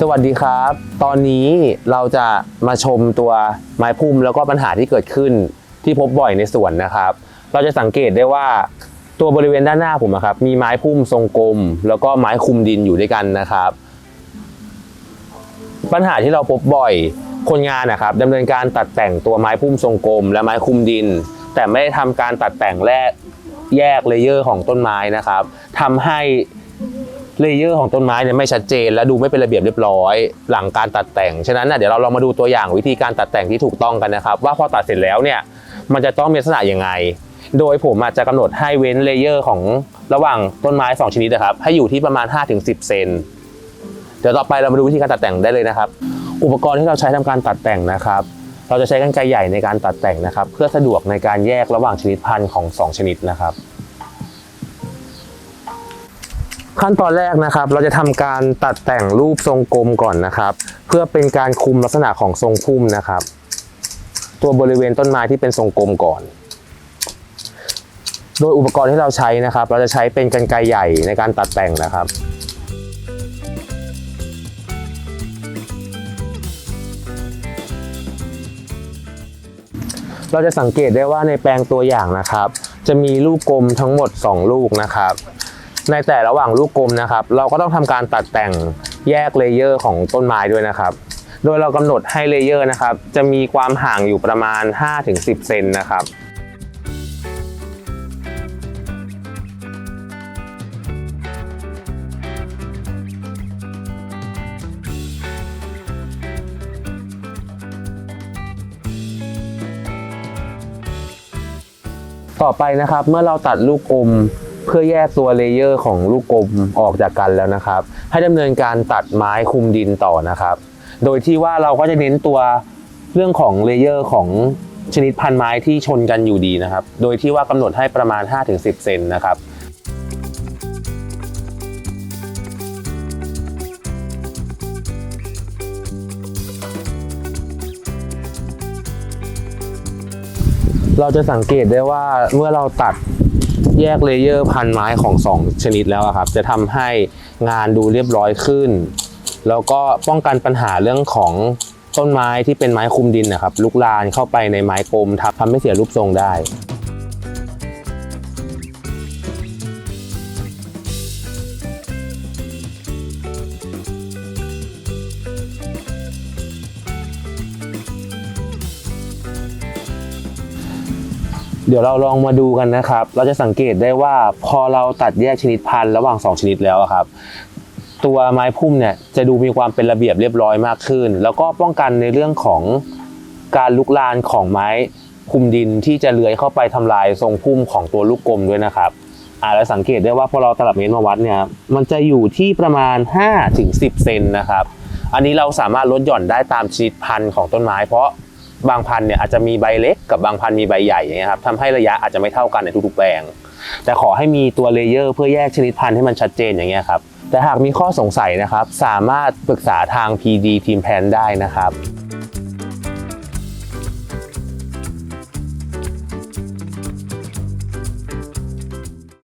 สวัสดีครับ ตอนนี้เราจะมาชมตัวไม้พุ่มแล้วก็ปัญหาที่เกิดขึ้นที่พบบ่อยในสวนนะครับ เราจะสังเกตได้ว่าตัวบริเวณด้านหน้าผมอะครับมีไม้พุ่มทรงกลม แล้วก็ไม้คุมดินอยู่ด้วยกันนะครับ ปัญหาที่เราพบบ่อยคนงานนะครับดำเนินการตัดแต่งตัวไม้พุ่มทรงกลม และไม้คุมดิน แต่ไม่ได้ทำการตัดแต่งแลกแยกเลเยอร์ของต้นไม้นะครับทำให้ เลเยอร์ของต้นไม้เนี่ยไม่ชัดเจน และดูไม่เป็นระเบียบเรียบร้อย หลังการตัดแต่ง ฉะนั้นนะเดี๋ยวเราลองมาดูตัวอย่างวิธีการตัดแต่งที่ถูกต้องกันนะครับ ว่าพอตัดเสร็จแล้วเนี่ยมันจะต้องมีลักษณะยังไง โดยผมอาจจะกำหนดให้เว้นเลเยอร์ของระหว่างต้นไม้สองชนิดนะครับ ให้อยู่ที่ประมาณ 5-10 เซนเดี๋ยวต่อไปเรามาดูวิธีการตัดแต่งได้เลยนะครับ อุปกรณ์ที่เราใช้ทำการตัดแต่งนะครับ เราจะใช้กรรไกรใหญ่ในการตัดแต่งนะครับ เพื่อสะดวกในการแยกระหว่างชนิดพันธุ์ของ 2 ชนิดนะครับ ขั้นตอนแรกนะครับ เราจะทำการตัดแต่งรูปทรงกลมก่อนนะครับ เพื่อเป็นการคุมลักษณะของทรงพุ่มนะครับ ตัวบริเวณต้นไม้ที่เป็นทรงกลมก่อน โดยอุปกรณ์ที่เราใช้นะครับ เราจะใช้เป็นกรรไกรใหญ่ในการตัดแต่งนะครับเราจะสังเกตได้ว่าในแปลงตัวอย่างนะครับ จะมีลูกกลมทั้งหมด 2 ลูกนะครับ ในแต่ระหว่างลูกกลมนะครับ เราก็ต้องทำการตัดแต่งแยกเลเยอร์ของต้นไม้ด้วยนะครับ โดยเรากำหนดให้เลเยอร์นะครับ จะมีความห่างอยู่ประมาณ 5-10 เซนนะครับต่อไปนะครับเมื่อเราตัดลูกกลม เพื่อแยกตัวเลเยอร์ของลูกกลมออกจากกันแล้วนะครับ ให้ดำเนินการตัดไม้คุมดินต่อนะครับ โดยที่ว่าเราก็จะเน้นตัวเรื่องของเลเยอร์ของชนิดพันธุ์ไม้ที่ชนกันอยู่ดีนะครับ โดยที่ว่ากำหนดให้ประมาณ 5-10 เซนนะครับเราจะสังเกตได้ว่าเมื่อเราตัด แยกเลเยอร์พันไม้ของ 2 ชนิดแล้วครับ จะทำให้งานดูเรียบร้อยขึ้น แล้วก็ป้องกันปัญหาเรื่องของต้นไม้ที่เป็นไม้คุมดินนะครับลุกลานเข้าไปในไม้กลมทำทำให้เสียรูปทรงได้ เดี๋ยวเราลองมาดูกันนะครับ เราจะสังเกตได้ว่าพอเราตัดแยกชนิดพันธุ์ระหว่าง 2 ชนิดแล้วครับ ตัวไม้พุ่มเนี่ยจะดูมีความเป็นระเบียบเรียบร้อยมากขึ้น แล้วก็ป้องกันในเรื่องของการลุกลานของไม้คุมดินที่จะเลื้อยเข้าไปทำลายทรงพุ่มของตัวลูกกลมด้วยนะครับอาแล้วสังเกตได้ว่าพอเราตลับเมตรมาวัดเนี่ยมันจะอยู่ที่ประมาณ 5-10 เซนนะครับ อันนี้เราสามารถลดหย่อนได้ตามชนิดพันธุ์ของต้นไม้ เพราะ บางพันธุ์เนี่ยอาจจะมีใบเล็กกับบางพันธุ์มีใบใหญ่อย่างเงี้ยครับทำให้ระยะอาจจะไม่เท่ากันในทุกๆแปลง แต่ขอให้มีตัวเลเยอร์เพื่อแยกชนิดพันธุ์ให้มันชัดเจนอย่างเงี้ยครับแต่หากมีข้อสงสัยนะครับ สามารถปรึกษาทาง PD ทีมแพนได้นะครับ